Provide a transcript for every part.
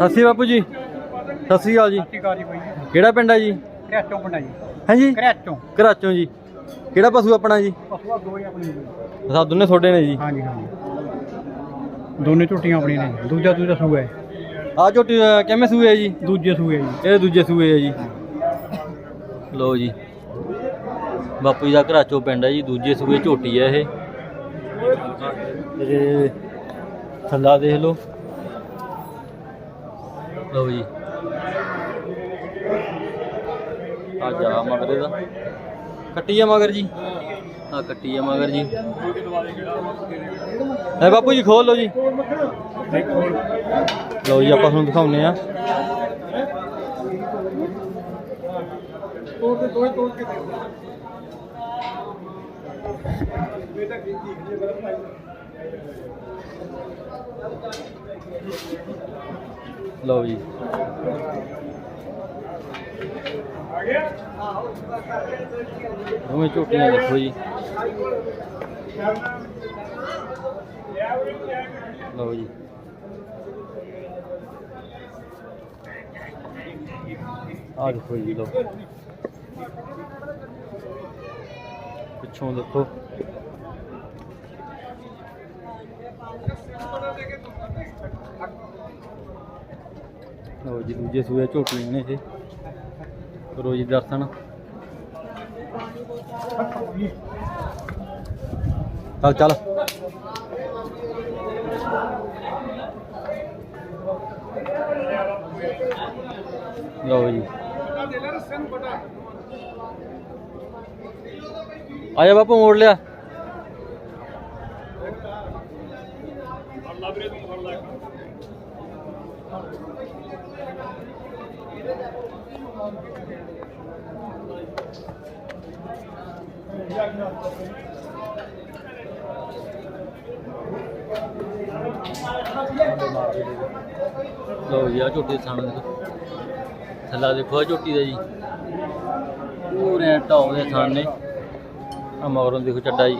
ਸਤਿ ਸ਼੍ਰੀ ਬਾਪੂ ਜੀ। ਸਤਿ ਸ਼੍ਰੀ ਅਕਾਲ ਜੀ। ਸਤਿਕਾਰ ਜੀ ਕੋਈ ਕਿਹੜਾ ਪਿੰਡ ਹੈ ਜੀ? ਘਰੇਚੋਂ ਪਿੰਡਾ ਜੀ। ਹਾਂਜੀ? ਘਰੇਚੋਂ ਘਰਾਚੋਂ ਜੀ। ਕਿਹੜਾ ਪਸ਼ੂ ਆਪਣਾ ਜੀ? ਪਸੂਆ ਦੋ ਹੀ ਆਪਣੀ ਜੀ। ਸਾ ਦੋਨੇ ਤੁਹਾਡੇ ਨੇ ਜੀ? ਹਾਂਜੀ ਹਾਂਜੀ। ਦੋਨੇ ਝੋਟੀਆਂ ਆਪਣੀਆਂ ਨੇ। ਦੂਜਾ ਦੂਜਾ ਸੂਆ ਹੈ। ਆ ਝੋਟੀ ਕਿਵੇਂ ਸੂਏ ਹੈ ਜੀ? ਦੂਜੇ ਸੂਏ ਜੀ। ਇਹ ਦੂਜੇ ਸੂਏ ਹੈ ਜੀ। ਲੋ ਜੀ। ਬਾਪੂ ਜੀ ਦਾ ਘਰਾਚੋਂ ਪਿੰਡ ਹੈ ਜੀ। ਦੂਜੇ ਸੂਏ ਝੋਟੀ ਹੈ ਇਹ। ਇਹ ਥੱਲਾ ਦੇਖ ਲਓ। ਲਓ ਜੀ। ਆ ਜਾ ਮਗਰੇ ਦਾ ਕੱਟੀ ਆ ਮਗਰ ਜੀ? ਆ ਕੱਟੀ ਆ ਮਗਰ ਜੀ। ਐ ਬਾਪੂ ਜੀ ਖੋਲ ਲਓ ਜੀ। ਲਓ ਜੀ, ਆਪਾਂ ਤੁਹਾਨੂੰ ਦਿਖਾਉਨੇ ਆ ਤੋੜ ਦੇ ਦੋਏ ਤੋੜ ਕੇ ਦੇ ਲਓ ਜੀ। ਦੋਵੇਂ ਝੋਟੀਆਂ ਦੇਖੋ ਜੀ। ਲਓ ਜੀ। ਆ ਦੇਖੋ ਜੀ ਲਓ। ਪਿੱਛੋਂ ਦੇਖੋ। ਲਓ ਜੀ, ਦੂਜੇ ਸੂਏ ਝੋਟੀਆਂ ਨੇ ਇਹ। ਕਰੋ ਜੀ ਦਰਸ਼ਨ। ਚੱਲ ਚੱਲ। ਲਓ ਜੀ। ਆਇਆ ਬਾਪੂ, ਮੋੜ ਲਿਆ। ਲਓ ਜੀ ਆ ਝੋਟੀ ਦੇ ਥਾਣੇ ਦੇਖੋ। ਥੱਲਾ ਦੇਖੋ ਆ ਝੋਟੀ ਦਾ ਜੀ। ਪੂਰੇ ਢਾਉ ਦੇ ਥਾਣ ਨੇ ਆ ਮਗਰੋਂ ਦੇਖੋ ਚੱਡਾ ਜੀ।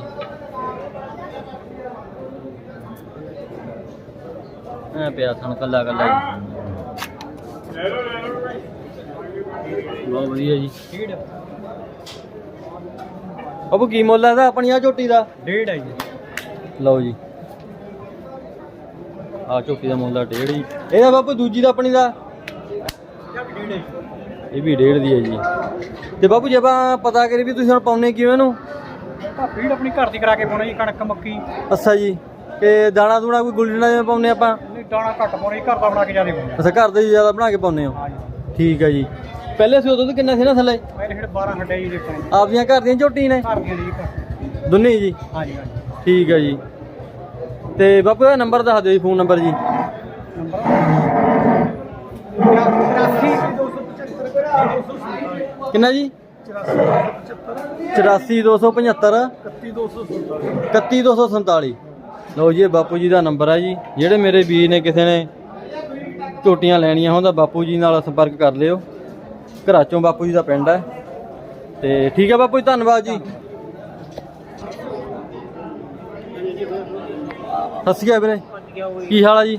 ਐ ਪਿਆ ਥਣ ਕੱਲਾ ਕੱਲਾ ਜੀ। ਬਹੁਤ ਵਧੀਆ ਜੀ। ਅਬੂ ਕੀ ਮੁੱਲ ਹੈ ਇਹਦਾ ਆਪਣੀ ਆ ਝੋਟੀ ਦਾ? ਡੇਢ ਹੈ ਜੀ। ਲਓ ਜੀ। ਆ ਝੋਟੀ ਦਾ ਮੁੱਲ ਦਾ ਡੇਢ ਜੀ। ਇਹਦਾ ਬਾਪੂ ਦੂਜੀ ਦਾ ਆਪਣੀ ਦਾ? ਡੇਢ ਹੈ ਇਹ ਵੀ ਡੇਢ ਦੀ ਹੈ ਜੀ। ਤੇ ਬਾਪੂ ਜੇ ਆਪਾਂ ਪਤਾ ਕਰੀ ਵੀ ਤੁਸੀਂ ਹੁਣ ਪਾਉਨੇ ਕਿਵੇਂ ਨੂੰ? ਫੀਡ ਆਪਣੀ ਘਰ ਦੀ ਕਰਾ ਕੇ ਪਾਉਣਾ ਜੀ ਕਣਕ ਮੱਕੀ। ਅੱਛਾ ਜੀ। ਤੇ ਦਾਣਾ ਦੂਣਾ ਕੋਈ ਗੁੱਲਣਾ ਜਿਵੇਂ ਪਾਉਨੇ ਆਪਾਂ? ਨਹੀਂ ਦਾਣਾ ਘੱਟ ਪਾਉਣਾ ਜੀ ਘਰ ਦਾ ਬਣਾ ਕੇ ਜ਼ਿਆਦਾ ਪਾਉਣਾ ਅੱਛਾ ਘਰ ਦੇ ਜ਼ਿਆਦਾ ਬਣਾ ਕੇ ਪਾਉਨੇ ਹੋ। ਠੀਕ ਹੈ ਜੀ। ਪਹਿਲੇ ਸੀ ਉਦੋਂ ਤਾਂ ਕਿੰਨਾ ਸੀ ਨਾ ਥੱਲੇ? ਮੇਰੇ ਜਿਹੜੇ 12 ਹੱਡੇ ਜੀ ਦੇਖੋ ਜੀ। ਆਪਦੀਆਂ ਘਰ ਦੀਆਂ ਝੋਟੀ ਨੇ? ਘਰ ਦੀਆਂ ਜੀ ਘਰ ਦੋਨੇ ਜੀ? ਹਾਂਜੀ ਹਾਂਜੀ। ਠੀਕ ਹੈ ਜੀ। ਤੇ ਬਾਪੂ ਦਾ ਨੰਬਰ ਦੱਸ ਦਿਓ ਜੀ ਫੋਨ ਨੰਬਰ ਜੀ। ਕਿੰਨਾ ਜੀ? 84275 31247 ਲਓ ਜੀ ਇਹ ਬਾਪੂ ਜੀ ਦਾ ਨੰਬਰ ਹੈ ਜੀ। ਜਿਹੜੇ ਮੇਰੇ ਵੀਰ ਨੇ ਕਿਸੇ ਨੇ ਝੋਟੀਆਂ ਲੈਣੀਆਂ ਹੋਣ ਤਾਂ ਬਾਪੂ ਜੀ ਨਾਲ ਸੰਪਰਕ ਕਰ ਲਿਓ। ਘਰਾਚੋਂ ਬਾਪੂ ਜੀ ਦਾ ਪਿੰਡ ਹੈ। ਤੇ ਠੀਕ ਹੈ ਬਾਪੂ ਜੀ ਧੰਨਵਾਦ ਜੀ। ਸਤਿ ਸ਼੍ਰੀ ਅਕਾਲ ਵੀਰੇ। ਕੀ ਹਾਲ ਆ ਜੀ?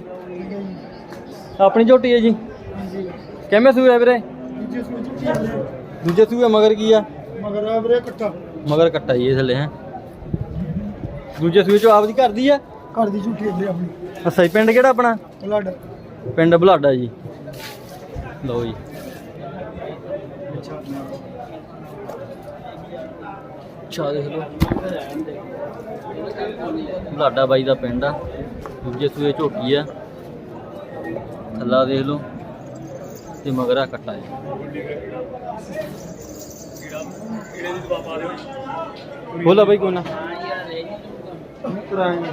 ਆਪਣੀ ਝੋਟੀ ਹੈ ਜੀ। ਕਿਵੇਂ ਸੂਏ ਵੀਰੇ? ਦੂਜੇ ਸੂਏ ਮਗਰ ਕੀ ਆ? ਮਗਰ ਵੀਰੇ ਕੱਟਾ। ਮਗਰ ਕੱਟਾ ਜੀ ਇਹ ਥੱਲੇ ਹੈ। ਦੂਜੇ ਸੂਏ ਚੋਂ ਆਪਦੀ ਘਰ ਦੀ ਆ? ਘਰ ਦੀ ਝੂਠੀ ਅੱਲੇ ਆਪਣੀ। ਅੱਛਾ ਜੀ ਪਿੰਡ ਕਿਹੜਾ ਆਪਣਾ? ਬਲੱਡ। ਪਿੰਡ ਬੁਲਾਡਾ ਜੀ। ਲਓ ਜੀ। ਚਾਹ ਦੇਖ ਲਓ। ਬੁਲਾਡਾ ਬਾਈ ਦਾ ਪਿੰਡ ਆ। ਦੂਜੇ ਸੂਏ ਝੋਟੀ ਆ। ਥੱਲਾ ਦੇਖ ਲਓ। ਤੇ ਮਗਰਾ ਕੱਟਾ ਜੀ। ਬੋਲਾ ਬਾਈ ਕੋਨਾ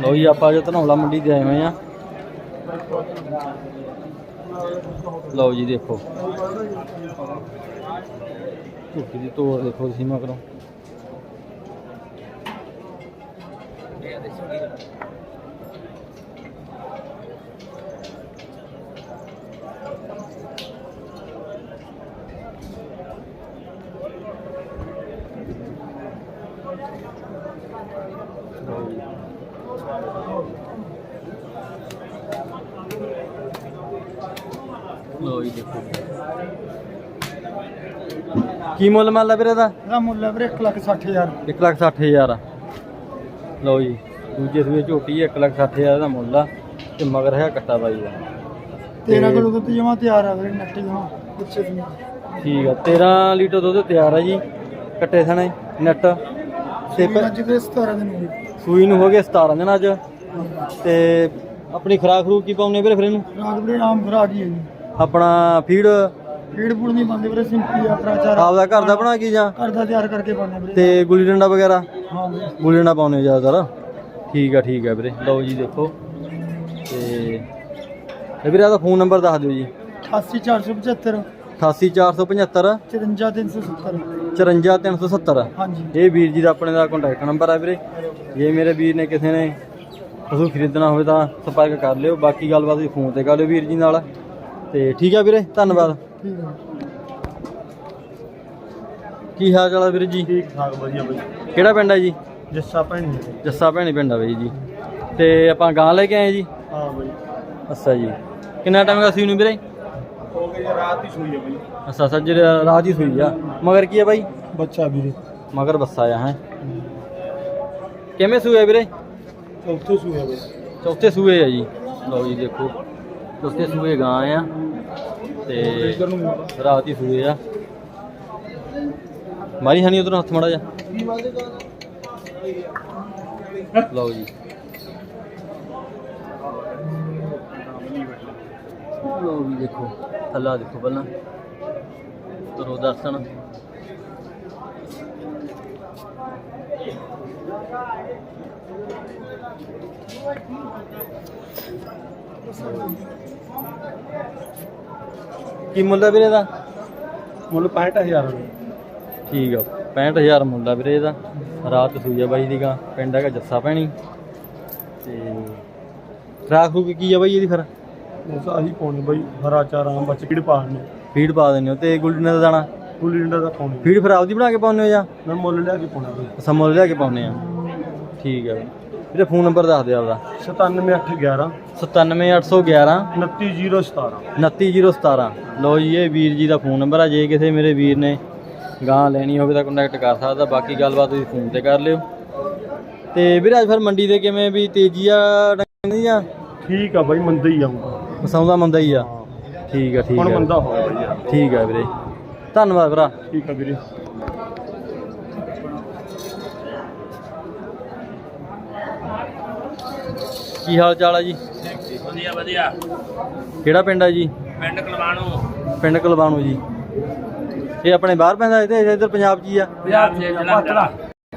ਲਓ ਜੀ, ਆਪਾਂ ਜੋ ਧਨੌਲਾ ਮੰਡੀ ਤੇ ਆਏ ਹੋਏ ਆ। ਲਓ ਜੀ, ਦੇਖੋ। ਝੁੱਕੀ ਦੀ ਤੋੜ ਦੇਖੋ ਤੁਸੀਂ ਮਗਰੋਂ। ਲਓ ਜੀ ਲੋ ਜੀ ਦੇਖੋ ਕੀ ਮੁੱਲ ਮੰਨ ਲਾ ਵੀਰੇ ਦਾ ਇਹਦਾ ਮੁੱਲ ਹੈ ਵੀਰੇ 1 ਲੱਖ 60 ਹਜ਼ਾਰ। 1 ਲੱਖ 60 ਹਜ਼ਾਰ। ਲਓ ਜੀ ਦੂਜੇ ਸੂਏ ਝੋਟੀ 1 ਲੱਖ 60 ਹਜ਼ਾਰ ਦਾ ਮੁੱਲ ਆ ਤੇ ਮਗਰ ਹੈ ਕੱਟਾ ਬਾਈ ਦਾ। 13 ਕਿਲੋ ਦੁੱਧ ਜਮਾ ਤਿਆਰ ਆ ਵੀਰੇ ਨੱਟੀ ਜਮਾ ਪਿੱਛੇ ਦੀ। ਠੀਕ ਆ 13 ਲੀਟਰ ਦੁੱਧ ਤਿਆਰ ਆ ਜੀ ਕੱਟੇ ਸਣੇ ਨੈਟ। ਤੇ ਅੱਜ ਦੇ 17 ਦਿਨ ਹੋ ਗਏ। ਸੂਈ ਨੂੰ ਹੋ ਗਏ 17 ਦਿਨ ਅੱਜ। ਤੇ ਆਪਣੀ ਖਰਾਕ ਖਰੂਕ ਕੀ ਪਾਉਨੇ ਵੀਰੇ ਫਿਰ ਇਹਨੂੰ? ਰਾਤ ਵੀਰੇ ਆਮ ਖਰਾਕ ਹੀ ਹੈ ਜੀ। ਆਪਣਾ ਫੀਡ ਫੀਡ ਫੂਡ ਨਹੀਂ ਪਾਉਂਦੇ ਵੀਰੇ ਸਿੰਪਲੀ ਆਪਣਾ ਚਾਰਾ। ਆਪਦਾ ਘਰ ਦਾ ਬਣਾ ਕੇ ਜਾਂ? ਘਰ ਦਾ ਤਿਆਰ ਕਰਕੇ ਪਾਉਂਦੇ ਵੀਰੇ। ਤੇ ਗੁੱਲੀ ਡੰਡਾ ਵਗੈਰਾ? ਹਾਂ ਵੀਰੇ। ਗੁੱਲੀ ਡੰਡਾ ਪਾਉਨੇ ਜ਼ਿਆਦਾਤਰ? ਠੀਕ ਆ ਠੀਕ ਆ ਵੀਰੇ। ਲਓ ਜੀ ਦੇਖੋ। ਤੇ ਇਹ ਵੀਰੇ ਦਾ ਫੋਨ ਨੰਬਰ ਦੱਸ ਦਿਓ ਜੀ। 88475 88475 54370 54370 ਹਾਂਜੀ। ਇਹ ਵੀਰ ਜੀ ਦਾ ਆਪਣੇ ਦਾ ਕੰਟੈਕਟ ਨੰਬਰ ਹੈ ਵੀਰੇ। ਜੇ ਮੇਰੇ ਵੀਰ ਨੇ ਕਿਸੇ ਨੇ ਪਸ਼ੂ ਖਰੀਦਣਾ ਹੋਵੇ ਤਾਂ ਸੰਪਰਕ ਕਰ ਲਿਓ। ਬਾਕੀ ਗੱਲਬਾਤ ਤੁਸੀਂ ਫੋਨ ਤੇ ਕਰ ਲਿਓ ਵੀਰ ਜੀ ਨਾਲ। ਤੇ ਠੀਕ ਆ ਵੀਰੇ ਧੰਨਵਾਦ। ਠੀਕ ਹੈ ਕੀ ਹਾਲ ਚਾਲ ਆ ਵੀਰ ਜੀ? ਠੀਕ ਠਾਕ ਵਧੀਆ ਬਈ ਕਿਹੜਾ ਪਿੰਡ ਹੈ ਜੀ? ਜੱਸਾ ਭੈਣੀ ਹੈ ਜੱਸਾ ਭੈਣੀ ਪਿੰਡ ਆ ਬਈ ਜੀ। ਤੇ ਆਪਾਂ ਗਾਂ ਲੈ ਕੇ ਆਏ ਜੀ? ਹਾਂ ਬਈ। ਅੱਛਾ ਜੀ। ਕਿੰਨਾ ਟਾਈਮ ਦਾ ਸੀ ਨੂੰ ਵੀਰੇ? ਹੋ ਗਈ ਰਾਤ ਹੀ ਸੂਈ ਹੈ ਬਈ। ਅੱਛਾ ਅੱਛਾ ਜਿਹੜਾ ਰਾਤ ਹੀ ਸੂਈ ਆ। ਮਗਰ ਕੀ ਆ ਬਾਈ? ਬੱਚਾ ਵੀਰੇ। ਮਗਰ ਬੱਸਾ ਆ ਹੈ। ਕਿਵੇਂ ਸੂਏ ਵੀਰੇ? ਚੌਥੇ ਹੈ ਬਈ। ਚੌਥੇ ਸੂਏ ਆ ਜੀ। ਲਓ ਜੀ ਦੇਖੋ। ਚੌਥੇ ਸੂਏ ਗਾਂ ਆ। ਤੇ ਰਾਤ ਹੀ ਸੂਏ ਆ। ਮਾਰੀ ਹਣੀ ਉਧਰ ਹੱਥ ਮੜਾ ਜਾ ਲਓ ਜੀ। ਲਓ ਜੀ ਦੇਖੋ ਥੱਲਾ ਦੇਖੋ ਪਹਿਲਾਂ। ਤਰੋ ਦਰਸ਼ਨ। ਕੀ ਮੁੱਲ ਹੈ ਵੀਰੇ ਦਾ ਮੁੱਲ 65000 ਠੀਕ ਆ 65000 ਮੁੱਲ ਆ ਵੀਰੇ ਇਹਦਾ। ਰਾਤ ਸੂਈ ਆ ਬਾਈ ਦੀ ਗਾਂ ਪਿੰਡ ਹੈਗਾ ਜੱਸਾ ਪੈਣੀ। ਤੇ ਖਰਾਕ ਖੂਕ ਕੀ ਆ ਬਾਈ ਇਹਦੀ ਫਿਰ? ਆਹੀ ਪਾਉਣੇ ਬਈ ਹਰਾ ਚਾਰਾ ਬੱਚ ਕਿੜ ਪਾਣੇ ਫੀਡ ਪਾ ਦਿੰਦੇ ਹੋ ਤੇ ਗੁੱਲਡੀਆਂ ਦਾ ਦਾਣਾ? ਗੁੱਲੀ ਡੰਡਾ ਦਾ ਪਾਉਣੇ ਫੀਡ ਫਿਰ ਆਪਦੀ ਬਣਾ ਕੇ ਪਾਉਂਦੇ ਹੋ ਜਾਂ? ਮੈਂ ਮੁੱਲ ਲਿਆ ਕੇ ਪਾਉਣਾ। ਬਈ ਅਸਾਂ ਮੁੱਲ ਲਿਆ ਕੇ ਪਾਉਂਦੇ ਆ। ਠੀਕ ਆ। ਵੀਰੇ ਫੋਨ ਨੰਬਰ ਦੱਸ ਦਿਓ ਆਪਦਾ। 97811 97811 29017 29017 ਲਓ ਜੀ ਇਹ ਵੀਰ ਜੀ ਦਾ ਫੋਨ ਨੰਬਰ ਆ। ਜੇ ਕਿਸੇ ਮੇਰੇ ਵੀਰ ਨੇ ਗਾਂ ਲੈਣੀ ਹੋਵੇ ਤਾਂ ਕੰਟੈਕਟ ਕਰ ਸਕਦਾ। ਬਾਕੀ ਗੱਲਬਾਤ ਤੁਸੀਂ ਫੋਨ ਤੇ ਕਰ ਲਿਓ। ਤੇ ਵੀਰੇ ਅੱਜ ਫਿਰ ਮੰਡੀ ਦੇ ਕਿਵੇਂ ਵੀ ਤੇਜ਼ੀ ਆ ਡੰਗਦੀ ਆ ਠੀਕ ਆ ਬਾਈ ਮੰਦਾ ਹੀ ਆਉਂਗਾ ਮਸਾਉਂਦਾ ਮੰਦਾ ਹੀ ਆ? ਠੀਕ ਆ ਠੀਕ ਹੁਣ ਆ। ਮੰਦਾ ਹੋਇਆ ਬਈ ਯਾਰ। ਠੀਕ ਆ ਵੀਰੇ। ਧੰਨਵਾਦ ਭਰਾ। ਠੀਕ ਆ ਵੀਰੇ। ਕੀ ਹਾਲ ਚਾਲ ਆ ਜੀ? ਵਧੀਆ ਵਧੀਆ। ਕਿਹੜਾ ਪਿੰਡ ਆ ਜੀ? ਪਿੰਡ ਕਲਵਾਣੂ। ਪਿੰਡ ਕੁਲਬਾਣੂ ਜੀ। ਇਹ ਆਪਣੇ ਬਾਹਰ ਪੈਂਦਾ ਤੇ ਇੱਧਰ ਪੰਜਾਬ 'ਚ ਹੀ ਆ? ਪੰਜਾਬ ਦੇ ਜਲੰਧਰ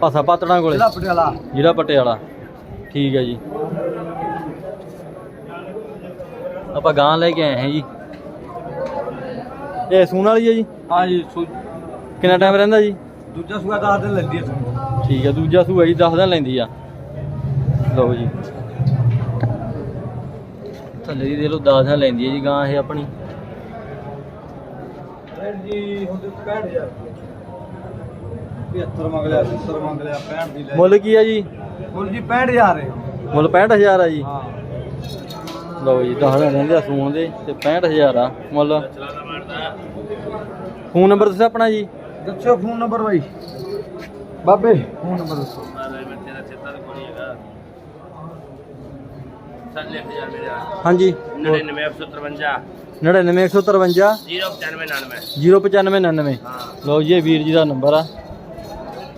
ਪਾਸਾ ਪਾਤੜਾਂ ਕੋਲੇ? ਪਟਿਆਲਾ। ਜ਼ਿਲ੍ਹਾ ਪਟਿਆਲਾ। ਠੀਕ ਹੈ ਜੀ। ਆਪਾਂ ਗਾਂ ਲੈ ਕੇ ਆਏ ਹਾਂ ਜੀ। ਇਹ ਸੂਣ ਵਾਲੀ ਹੈ ਜੀ? ਹਾਂ ਜੀ ਕਿੰਨਾ ਟਾਈਮ ਰਹਿੰਦਾ ਜੀ? ਦੂਜਾ ਸੂਆ 10 ਦਿਨ ਲੈਂਦੀ ਹੈ ਠੀਕ ਹੈ ਦੂਜਾ ਸੂਆ ਜੀ 10 ਦਿਨ ਲੈਂਦੀ ਆ। ਲਓ ਜੀ। ਥੱਲੇ ਦੀ ਦੇ ਲਓ 10 ਦਿਨ ਲੈਂਦੀ ਹੈ ਜੀ ਗਾਂ ਇਹ ਆਪਣੀ। ਜੀ ਹੁੰਦੇ 65000 75 ਮੰਗ ਲਿਆ 70 ਮੰਗ ਲਿਆ 65 ਦੀ ਲੈ ਮੁੱਲ ਕੀ ਆ ਜੀ? ਮੁੱਲ ਜੀ 65000 ਹੈ। ਮੁੱਲ 65000 ਆ ਜੀ? ਹਾਂ। ਲਓ ਜੀ 10 ਦਿਨ ਰਹਿੰਦੇ ਆ ਸੂਣ ਦੇ ਤੇ 65000 ਆ ਮੁੱਲ। ਫੋਨ ਨੰਬਰ ਦੱਸੋ ਆਪਣਾ ਜੀ। ਦੱਸੋ ਫੋਨ ਨੰਬਰ ਬਾਈ। ਬਾਬੇ ਫੋਨ ਨੰਬਰ ਦੱਸੋ। ਹਾਂਜੀ। 99153 99153 09599 09599 ਹਾਂ। ਲਓ ਜੀ ਇਹ ਵੀਰ ਜੀ ਦਾ ਨੰਬਰ ਆ।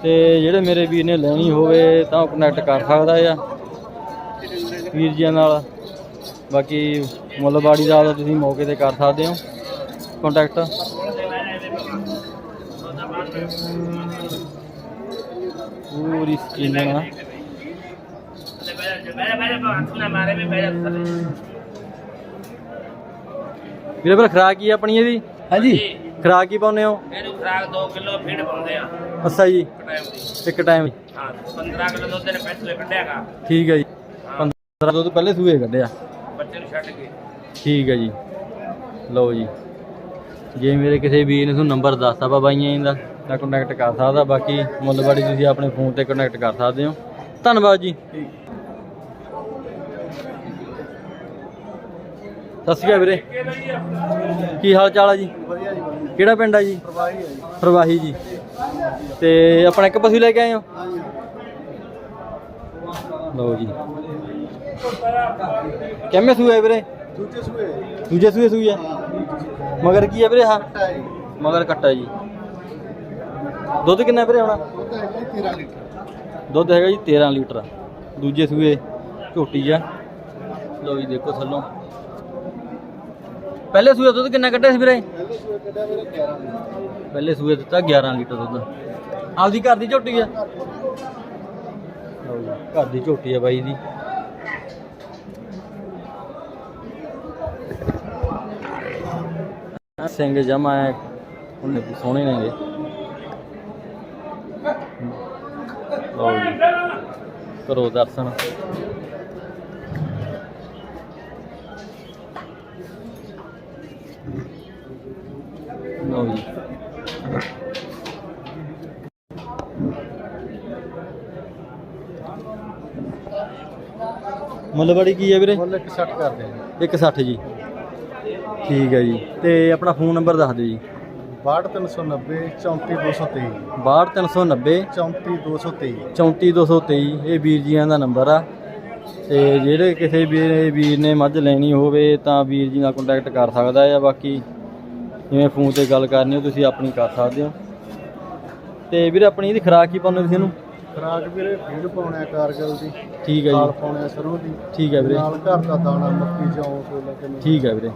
ਤੇ ਜਿਹੜੇ ਮੇਰੇ ਵੀਰ ਨੇ ਲੈਣੀ ਹੋਵੇ ਤਾਂ ਕਨੈਕਟ ਕਰ ਸਕਦਾ ਆ ਵੀਰ ਜੀ ਨਾਲ। ਬਾਕੀ ਮੁੱਲਬਾੜੀ ਦਾ ਤੁਸੀਂ ਮੌਕੇ ਤੇ ਕਰ ਸਕਦੇ ਹੋ। ਕੰਟੈਕਟ ਪੂਰੀ ਸਕੀਨ ਆ ਮੇਰੇ ਮੇਰੇ ਹੱਥ ਨਾ ਮਾਰੇ ਵੀ ਮੇਰੇ ਥੱਲੇ ਵੀਰੇ ਫਿਰ ਖਰਾਕ ਕੀ ਆ ਆਪਣੀ ਇਹਦੀ? ਹਾਂਜੀ। ਖਰਾਕ ਕੀ ਪਾਉਨੇ ਹੋ? ਇਹਨੂੰ ਖਰਾਕ 2 ਕਿਲੋ ਫੀਡ ਪਾਉਂਦੇ ਆ। ਅੱਛਾ ਜੀ। ਟਾਈਮ ਦੀ। ਇੱਕ ਟਾਈਮ ਹਾਂ 15 ਕਿਲੋ ਦੁੱਧ ਨੇ ਪੈਸੇ ਕੱਢਿਆਗਾ ਠੀਕ ਹੈ। ਜੀ 15 ਤੋਂ ਪਹਿਲੇ ਸੂਏ ਕੱਢਿਆ। ਬੱਚੇ ਨੂੰ ਛੱਡ ਕੇ। ਠੀਕ ਹੈ ਜੀ। ਲਓ ਜੀ। ਜੇ ਮੇਰੇ ਕਿਸੇ ਵੀਰ ਨੇ ਤੁਹਾਨੂੰ ਨੰਬਰ ਦੱਸਤਾ ਵਾ ਬਾਈਆਂ ਦਾ ਤਾਂ ਕੰਟੈਕਟ ਕਰ ਸਕਦਾ। ਬਾਕੀ ਮੁੱਲਬਾੜੀ ਤੁਸੀਂ ਆਪਣੇ ਫੋਨ ਤੇ ਕੰਟੈਕਟ ਕਰ ਸਕਦੇ ਹੋ। ਧੰਨਵਾਦ ਜੀ। ਸਤਿ ਸ਼੍ਰੀ ਅਕਾਲ ਵੀਰੇ। ਕੀ ਹਾਲ ਚਾਲ ਆ ਜੀ? ਵਧੀਆ ਜੀ ਵਧੀਆ ਕਿਹੜਾ ਪਿੰਡ ਆ ਜੀ? ਪ੍ਰਵਾਹੀ ਜੀ। ਪ੍ਰਵਾਹੀ ਜੀ ਤੇ ਆਪਣਾ ਇੱਕ ਪਸ਼ੂ ਲੈ ਕੇ ਆਏ ਹੋ? ਲਓ ਜੀ। ਕਿੰਨੇ ਸੂਏ ਵੀਰੇ? ਦੂਜੇ ਸੂਏ ਦੂਜੇ ਸੂਏ ਸੂਈ ਆ? ਮਗਰ ਕੀ ਆ ਵੀਰੇ ਹਾਂ ਮਗਰ ਕੱਟਾ ਜੀ। ਦੁੱਧ ਕਿੰਨਾ ਵੀਰੇ ਹੋਣਾ ਉਹ ਤਾਂ ਹੈਗਾ 13 ਲੀਟਰ। ਦੁੱਧ ਹੈਗਾ ਜੀ 13 ਲੀਟਰ। ਦੂਜੇ ਸੂਏ ਝੋਟੀ ਆ। ਲਓ ਜੀ ਦੇਖੋ ਥੱਲੋਂ। ਪਹਿਲੇ ਸੂਏ ਦੁੱਧ ਕਿੰਨਾ ਕੱਢਿਆ ਸੀ ਵੀਰੇ? ਪਹਿਲੇ ਸੂਏ ਕੱਢਿਆ ਮੇਰੇ 11 ਲੀਟਰ ਪਹਿਲੇ ਸੂਏ ਦਿੱਤਾ 11 ਲੀਟਰ ਦੁੱਧ। ਆਪਦੀ ਘਰ ਦੀ ਝੋਟੀ ਆ? ਘਰ ਦੀ ਝੋਟੀ ਆ ਬਾਈ ਦੀ। ਸਿੰਘ ਜਮਾ ਹੈ ਉਹਨੇ ਵੀ ਸੋਹਣੇ ਨੇਗੇ। ਕਰੋ ਦਰਸ਼ਨ ਲਓ ਜੀ ਮੁੱਲਬੜੀ ਕੀ ਹੈ ਵੀਰੇ? ਮੁੱਲ ਇੱਕ ਸੱਟ ਕਰਦੇ ਨੇ 160 ਜੀ। ਠੀਕ ਹੈ ਜੀ। ਤੇ ਆਪਣਾ ਫੋਨ ਨੰਬਰ ਦੱਸ ਦਿਓ ਜੀ। 62390 34223 62390 34223 34223 ਇਹ ਵੀਰ ਜੀਆਂ ਦਾ ਨੰਬਰ ਆ। ਤੇ ਜਿਹੜੇ ਕਿਸੇ ਵੀਰ ਵੀਰ ਨੇ ਮੱਝ ਲੈਣੀ ਹੋਵੇ ਤਾਂ ਵੀਰ ਜੀ ਨਾਲ ਕੰਟੈਕਟ ਕਰ ਸਕਦਾ ਹੈ ਬਾਕੀ ਜਿਵੇਂ ਫੋਨ ਤੇ ਗੱਲ ਕਰਨੀ ਹੋ ਤੁਸੀਂ ਆਪਣੀ ਕਰ ਸਕਦੇ ਹੋ। ਤੇ ਵੀਰੇ ਆਪਣੀ ਇਹਦੀ ਖੁਰਾਕ ਕੀ ਪਾਉਂਦੇ ਤੁਸੀਂ ਇਹਨੂੰ? ਖਰਾਕ ਵੀਰੇ ਫੀਡ ਪਾਉਣਾ ਕਾਰਗਲ ਦੀ ਠੀਕ ਹੈ ਜੀ। ਪਾਉਣਾ ਹੈ ਸਰੋਂ ਦੀ ਠੀਕ ਹੈ ਵੀਰੇ। ਨਾਲ ਘਰ ਦਾ ਦਾਣਾ ਮੱਕੀ ਜੌਂ ਕੋਲਾ ਕਿੰਨੇ ਠੀਕ ਹੈ ਵੀਰੇ।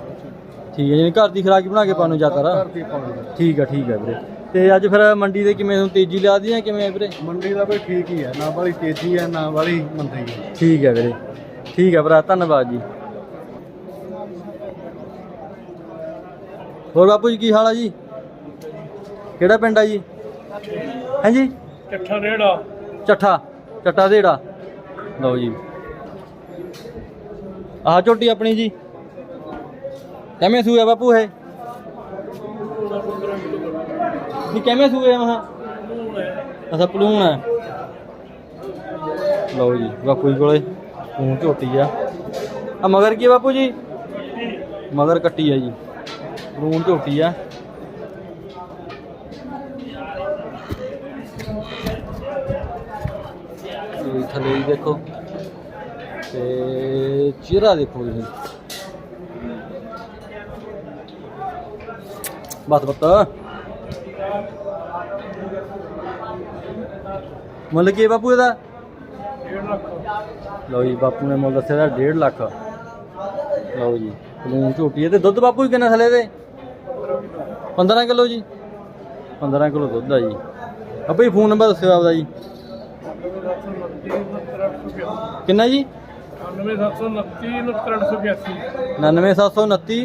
ਠੀਕ ਹੈ ਜੀ ਘਰ ਦੀ ਖੁਰਾਕ ਹੀ ਬਣਾ ਕੇ ਪਾਉਣੇ ਜ਼ਿਆਦਾ ਘਰ ਦੀ ਪਾਉਣੀ। ਠੀਕ ਹੈ ਠੀਕ ਹੈ ਵੀਰੇ। ਤੇ ਅੱਜ ਫਿਰ ਮੰਡੀ ਦੇ ਕਿਵੇਂ ਤੁਹਾਨੂੰ ਤੇਜ਼ੀ ਲਿਆ ਦੀ ਹੈ ਕਿਵੇਂ ਵੀਰੇ? ਮੰਡੀ ਦਾ ਵੀ ਠੀਕ ਹੀ ਹੈ ਨਾ ਵਾਲੀ ਤੇਜ਼ੀ ਹੈ ਨਾ ਵਾਲੀ ਮੰਦੀ ਹੈ ਠੀਕ ਹੈ ਵੀਰੇ। ਠੀਕ ਹੈ ਭਰਾ ਧੰਨਵਾਦ ਜੀ। ਹੋਰ ਬਾਪੂ ਜੀ ਕੀ ਹਾਲ ਆ ਜੀ? ਕਿਹੜਾ ਪਿੰਡ ਆ ਜੀ? ਹਾਂਜੀ ਚੱਠਾ ਰੇੜਾ। ਚੱਠਾ ਚੱਟਾ ਦੇੜਾ। ਲਓ ਜੀ। ਆਹ ਝੋਟੀ ਆਪਣੀ ਜੀ। ਕਿਵੇਂ ਸੂਆ ਬਾਪੂ ਇਹ? ਨਹੀਂ, ਕਿਵੇਂ ਸੂਏ ਆ ਮਹਾ? ਅਸਾ ਪਲੂਣ ਹੈ ਲਓ ਜੀ, ਬਾਪੂ ਜੀ ਕੋਲੇ ਪਲੂਣ ਝੋਟੀ ਆ। ਆ ਮਗਰ ਕੀ ਆ ਬਾਪੂ ਜੀ? ਮਗਰ ਕੱਟੀ ਆ ਜੀ। ਪਲੂਣ ਝੋਟੀ ਆ ਤੇ ਥੱਲੇ ਵੀ ਦੇਖੋ। ਤੇ ਚਿਹਰਾ ਦੇਖੋ ਤੁਸੀਂ। ਬਸ ਬਤ ਮੁੱਲ ਕੀ ਬਾਪੂ ਇਹਦਾ? 1.5 ਲੱਖ ਲਓ ਜੀ, ਬਾਪੂ ਨੇ ਮੁੱਲ ਦੱਸਿਆ ਦਾ 1.5 ਲੱਖ। ਲਓ ਜੀ ਕਲੂਨ ਝੋਟੀ ਹੈ ਤੇ ਦੁੱਧ ਬਾਪੂ ਜੀ ਕਿੰਨਾ ਥੱਲੇ ਦੇ? 15 ਕਿਲੋ ਜੀ। 15 ਕਿਲੋ ਦੁੱਧ ਆ ਜੀ। ਆਪੇ ਫੋਨ ਨੰਬਰ ਦੱਸਿਓ ਆਪਦਾ ਜੀ। ਕਿੰਨਾ ਜੀ? 9729 9882 99729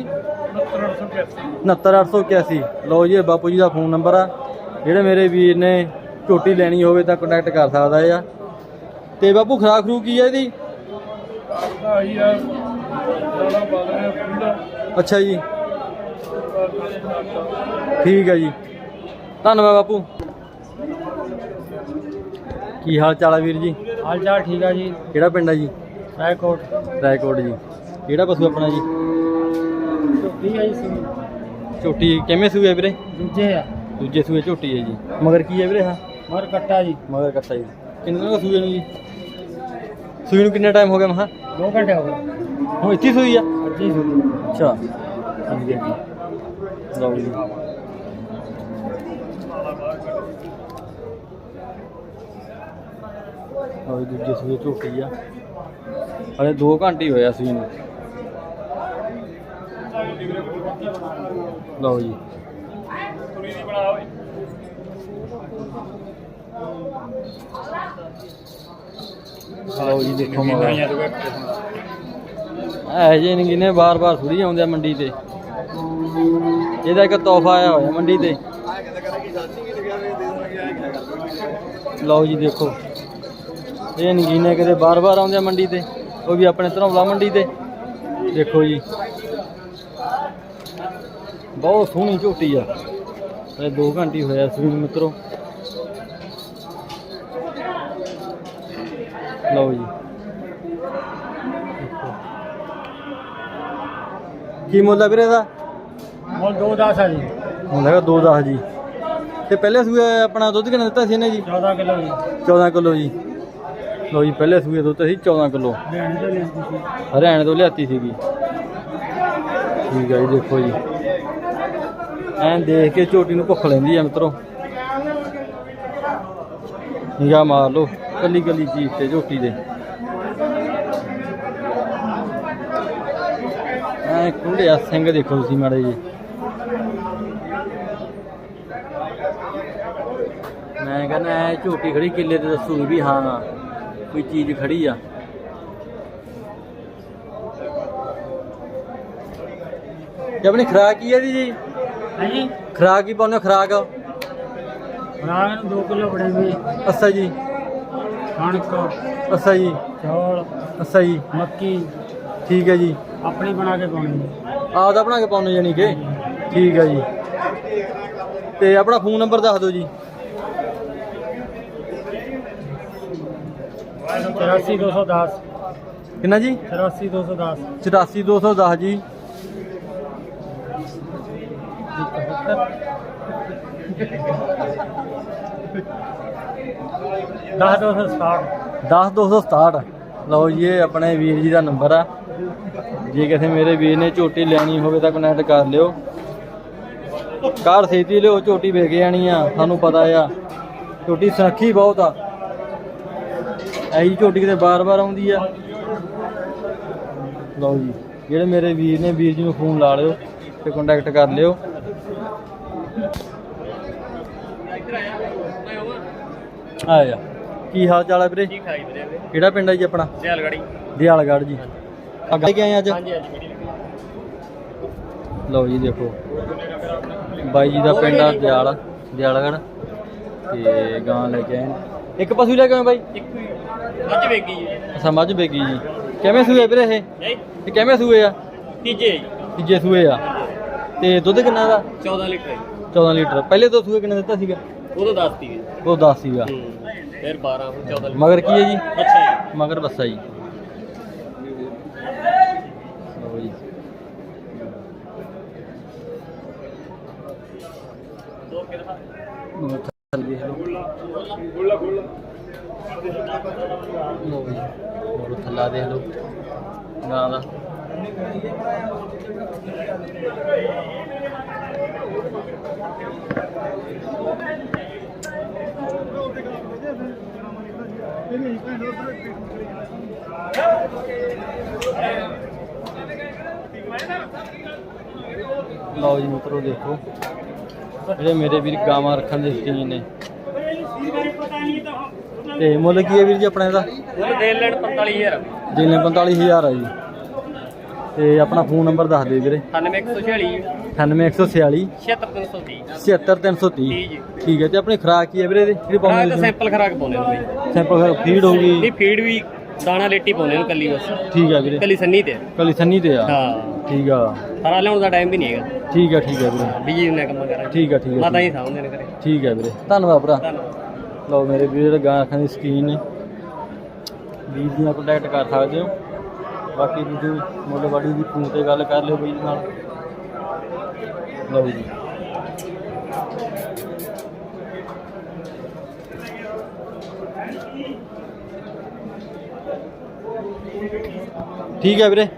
9882 69881 ਲਓ ਜੀ ਇਹ ਬਾਪੂ ਜੀ ਦਾ ਫੋਨ ਨੰਬਰ ਆ। ਜਿਹੜੇ ਮੇਰੇ ਵੀਰ ਨੇ ਝੋਟੀ ਲੈਣੀ ਹੋਵੇ ਤਾਂ ਕੰਟੈਕਟ ਕਰ ਸਕਦਾ ਆ। ਤੇ ਬਾਪੂ ਖਰਾਕ ਖਰੂ ਕੀ ਹੈ ਇਹਦੀ? ਅੱਛਾ ਜੀ। ਠੀਕ ਹੈ ਜੀ। ਧੰਨਵਾਦ ਬਾਪੂ। ਕੀ ਹਾਲ ਚਾਲ ਆ ਵੀਰ ਜੀ? ਹਾਲ ਚਾਲ ਠੀਕ ਆ ਜੀ। ਕਿਹੜਾ ਪਿੰਡ ਆ ਜੀ? ਰਾਏਕੋਟ। ਰਾਏਕੋਟ ਜੀ। ਕਿਹੜਾ ਪਸ਼ੂ ਆਪਣਾ ਜੀ? ਝੋਟੀ ਹੈ ਜੀ ਝੋਟੀ ਕਿਵੇਂ ਸੂਏ ਆ ਵੀਰੇ? ਦੂਜੇ ਆ। ਦੂਜੇ ਸੂਏ ਝੋਟੀ ਹੈ ਜੀ। ਮਗਰ ਕੀ ਹੈ ਵੀਰੇ ਹਾਂ ਮਰ ਕੱਟਾ ਜੀ। ਮਗਰ ਕੱਟਾ ਜੀ। ਕਿੰਨੇ ਗਏ ਸੂਏ ਨੂੰ ਜੀ? ਸੂਈ ਨੂੰ ਕਿੰਨਾ ਟਾਈਮ ਹੋ ਗਿਆ ਮਹਾ? 2 ਘੰਟੇ ਹੋ ਗਏ। ਹੁਣ ਇੱਥੇ ਸੂਈ ਆ? ਅੱਜ ਹੀ ਸੁਣੀ ਅੱਛਾ। ਠੀਕ ਹੈ ਜੀ ਲਓ ਜੀ। ਆਹ ਵੀ ਦੂਜੇ ਸੂਏ ਝੋਟੀ ਆ। ਹਲੇ 2 ਘੰਟੇ ਹੋਇਆ ਸੂਈ ਨੂੰ। ਲਓ ਜੀ। ਲਓ ਜੀ, ਦੇਖੋ ਮਗਰ ਇਹ ਜੇ ਨਹੀਂ ਨੇ ਬਾਰ-ਬਾਰ ਥੋੜੀ ਆਉਂਦੇ ਆ ਮੰਡੀ ਤੇ। ਇਹਦਾ ਇੱਕ ਤੋਹਫਾ ਆਇਆ ਹੋਇਆ ਮੰਡੀ ਤੇ। ਲਓ ਜੀ, ਦੇਖੋ। ਇਹ ਨਗੀਨੇ ਕਿਤੇ ਬਾਰ-ਬਾਰ ਆਉਂਦੇ ਆ ਮੰਡੀ ਤੇ ਉਹ ਵੀ ਆਪਣੇ ਧਰੌਲਾ ਮੰਡੀ ਤੇ। ਦੇਖੋ ਜੀ। ਬਹੁਤ ਸੋਹਣੀ ਝੋਟੀ ਆ। ਇਹ 2 ਘੰਟੇ ਹੋਇਆ ਸੀ ਮਿੱਤਰੋ। ਲਓ ਜੀ। ਕੀ ਮੁੱਲ ਆ ਵੀਰੇ ਇਹਦਾ? ਮੁੱਲ 210 ਹੈ ਜੀ। ਮੁੱਲ ਹੈਗਾ 2.10 ਜੀ। ਤੇ ਪਹਿਲੇ ਸੂਏ ਆਪਣਾ ਦੁੱਧ ਕਿੰਨਾ ਦਿੱਤਾ ਸੀ ਇਹਨੇ ਜੀ? 14 ਕਿਲੋ ਜੀ। 14 ਕਿਲੋ ਜੀ। ਲੋ ਜੀ, ਪਹਿਲੇ ਸੂਏ ਦੁੱਧ ਸੀ 14 ਕਿਲੋ। ਲੈਣ ਹਰਿਆਣੇ ਤੋਂ ਲਿਆਤੀ ਸੀਗੀ। ਠੀਕ ਹੈ ਜੀ, ਦੇਖੋ ਜੀ। ਐਂ ਦੇਖ ਕੇ ਝੋਟੀ ਨੂੰ ਭੁੱਖ ਲੈਂਦੀ ਆ ਮਿੱਤਰੋ। ਨਿਗਾਹ ਮਾਰ ਲਓ, ਕੱਲੀ ਕੱਲੀ ਚੀਜ਼ ਤੇ ਝੋਟੀ ਦੇ। ਐ ਕੁੰਡਿਆ ਸਿੰਘ ਦੇਖੋ ਤੁਸੀਂ ਮਾੜੇ ਜੀ ਮੈਂ ਕਹਿੰਦਾ ਐ ਝੋਟੀ ਖੜੀ, ਕਿੱਲੇ ਤੇ ਦੱਸੂਗੀ ਵੀ ਹਾਂ। ਕੋਈ ਚੀਜ਼ ਖੜੀ ਆ। ਤੇ ਆਪਣੀ ਖਰਾਕ ਕੀ ਹੈ ਇਹਦੀ ਜੀ? ਹੈ ਜੀ ਖਰਾਕ ਕੀ ਪਾਉਂਦੇ ਖਰਾਕ? ਰਾਗ ਨੂੰ 2 ਕਿਲੋ ਬੜੇਗੀ ਅੱਛਾ ਜੀ। ਕਣਕ ਅੱਛਾ ਜੀ। ਚੌਲ ਅੱਛਾ ਜੀ। ਮੱਕੀ। ਠੀਕ ਹੈ ਜੀ। ਆਪਣੀ ਬਣਾ ਕੇ ਪਾਉਣੀ ਆਪ ਦਾ ਬਣਾ ਕੇ ਪਾਉਂਦੇ ਜਾਨੀ ਕਿ? ਠੀਕ ਹੈ ਜੀ। ਤੇ ਆਪਣਾ ਫੋਨ ਨੰਬਰ ਦੱਸ ਦਿਓ ਜੀ। 84210 ਕਿੰਨਾ ਜੀ? 84210 84210 ਜੀ। ਦਸ ਦੋ ਸੌ ਸਤਾਹਠ। 10267 ਲਓ ਜੀ ਇਹ ਆਪਣੇ ਵੀਰ ਜੀ ਦਾ ਨੰਬਰ ਆ। ਜੇ ਕਿਸੇ ਮੇਰੇ ਵੀਰ ਨੇ ਝੋਟੀ ਲੈਣੀ ਹੋਵੇ ਤਾਂ ਕਨੈਕਟ ਕਰ ਲਿਓ। ਕਾਰ ਛੇਤੀ ਲਿਓ ਝੋਟੀ ਵੇਚ ਜਾਣੀ ਆ ਸਾਨੂੰ ਪਤਾ ਆ। ਝੋਟੀ ਸੁਰੱਖੀ ਬਹੁਤ ਆ। ਐਹੀ ਝੋਟੀ ਕਿਤੇ ਬਾਰ-ਬਾਰ ਆਉਂਦੀ ਆ। ਲਓ ਜੀ ਜਿਹੜੇ ਮੇਰੇ ਵੀਰ ਨੇ ਵੀਰ ਜੀ ਨੂੰ ਫੋਨ ਲਾ ਲਿਓ ਤੇ ਕੰਟੈਕਟ ਕਰ ਲਿਓ। ਆ। ਜਾ ਕੀ ਹਾਲ ਚਾਲ ਹੈ ਵੀਰੇ? ਠੀਕ ਠਾਕ ਵੀਰੇ। ਕਿਹੜਾ ਪਿੰਡ ਹੈ ਜੀ ਆਪਣਾ? ਦਿਆਲਗੜ੍ਹ ਜੀ। ਅੱਗੇ ਕੇ ਆਏ ਅੱਜ? ਹਾਂਜੀ ਹਾਂਜੀ ਲਓ ਜੀ ਦੇਖੋ। ਬਾਈ ਜੀ ਦਾ ਪਿੰਡ ਆ ਦਿਆਲ ਦਿਆਲਗੜ੍ਹ। ਤੇ ਗਾਂ ਲੈ ਕੇ ਆਏ। ਇੱਕ ਪਸ਼ੂ ਲੈ ਕੇ ਆਏ ਬਾਈ? ਇੱਕ ਅੱਜ ਵੇਗੀ ਜੀ। ਅੱਛਾ ਮੱਝ ਬੇਗੀ ਜੀ। ਕਿਵੇਂ ਸੂਏ ਵੀਰੇ ਇਹ? ਨਹੀਂ। ਇਹ ਕਿਵੇਂ ਸੂਏ ਆ? ਤੀਜੇ ਜੀ। ਤੀਜੇ ਸੂਏ ਆ। ਤੇ ਦੁੱਧ ਕਿੰਨਾ ਦਾ? 14 ਲੀਟਰ 14 ਲੀਟਰ। ਪਹਿਲੇ ਦੋ ਸੂਏ ਕਿੰਨਾ ਦਿੱਤਾ ਸੀਗਾ? ਉਦੋਂ ਦੱਸਤੀ ਜੀ ਉਹ 10 ਸੀਗਾ। ਹੂੰ। ਫਿਰ 12 ਹੁਣ 14 ਲੀਟਰ। ਮਗਰ ਕੀ ਹੈ ਜੀ? ਅੱਛਾ ਜੀ। ਮਗਰ ਬੱਸਾ ਜੀ। ਲਓ ਜੀ। ਦੋ ਕਿਲੋ। ਮਗਰ ਥੱਲੇ ਦੇਖ ਲਓ ਗੁੱਲਾ ਜੀ ਮਗਰ ਥੱਲਾ ਦੇਖ ਲਓ, ਗਾਂ ਦਾ। ਲਓ ਜੀ, ਮਿੱਤਰੋ, ਦੇਖੋ। ਜਿਹੜੇ ਮੇਰੇ ਵੀਰ ਗਾਵਾਂ ਰੱਖਣ ਦੇ ਸ਼ੌਕੀਨ ਨੇ। ਤੇ ਮੁੱਲ ਕੀ ਹੈ ਵੀਰ ਜੀ ਆਪਣਾ ਦੇ? ਲੈਣ 45000 ਜਿੰਨੇ 45000 ਆ ਜੀ। ਤੇ ਆਪਣਾ ਫੋਨ ਨੰਬਰ ਦੱਸ ਦਿਓ ਵੀਰੇ। 9146 98146 76330 76330 ਜੀ ਜੀ। ਠੀਕ ਹੈ ਤੇ ਆਪਣੀ ਖੁਰਾਕ ਕੀ ਹੈ ਵੀਰੇ ਜਿਹੜੀ ਖਰਾਕ ਤਾਂ ਪਾਉਂਦੇ ਸੈਂਪਲ ਖਰਾਕ ਪਾਉਨੇ ਨੂੰ ਸੈਂਪਲ ਫੀਡ ਹੋਊਗੀ ਨਹੀਂ ਫੀਡ ਵੀ ਦਾਣਾ ਲੇਟੀ ਪਾਉਨੇ ਨੂੰ ਕੱਲੀ ਬਸ। ਠੀਕ ਹੈ ਵੀਰੇ। ਕੱਲੀ ਸੰਨੀ ਤੇ ਕਲੀ ਸੰਨੀ ਤੇ ਆ। ਹਾਂ। ਠੀਕ ਆ। ਸਾਰਾ ਲਿਆਉਣ ਦਾ ਟਾਈਮ ਵੀ ਨਹੀਂ ਹੈਗਾ। ਠੀਕ ਹੈ ਠੀਕ ਹੈ ਵੀਰੇ। ਬਿਜ਼ੀ ਹੁੰਨੇ ਕੰਮ ਕਰਾਂ ਠੀਕ ਹੈ ਠੀਕ ਹੈ ਮਾਤਾ ਹੀ ਸਾਹਮਣੇ ਨੇ ਕਰੇ ਠੀਕ ਹੈ ਵੀਰੇ। ਧੰਨਵਾਦ ਭਰਾ। ਧੰਨਵਾਦ। ਲਓ ਮੇਰੇ ਵੀਰ ਗਾਂ ਰੱਖਣ ਦੀ ਸਕੀਨ ਨੇ। ਵੀਰ ਜੀ ਨਾਲ ਕੰਟੈਕਟ ਕਰ ਸਕਦੇ ਹੋ। ਬਾਕੀ ਤੁਸੀਂ ਮੁੱਲ ਵਾੜੀ ਦੀ ਫੋਨ ਤੇ ਗੱਲ ਕਰ ਲਿਓ ਬਈ ਨਾਲ। ਲਓ ਜੀ। ਠੀਕ ਹੈ ਵੀਰੇ।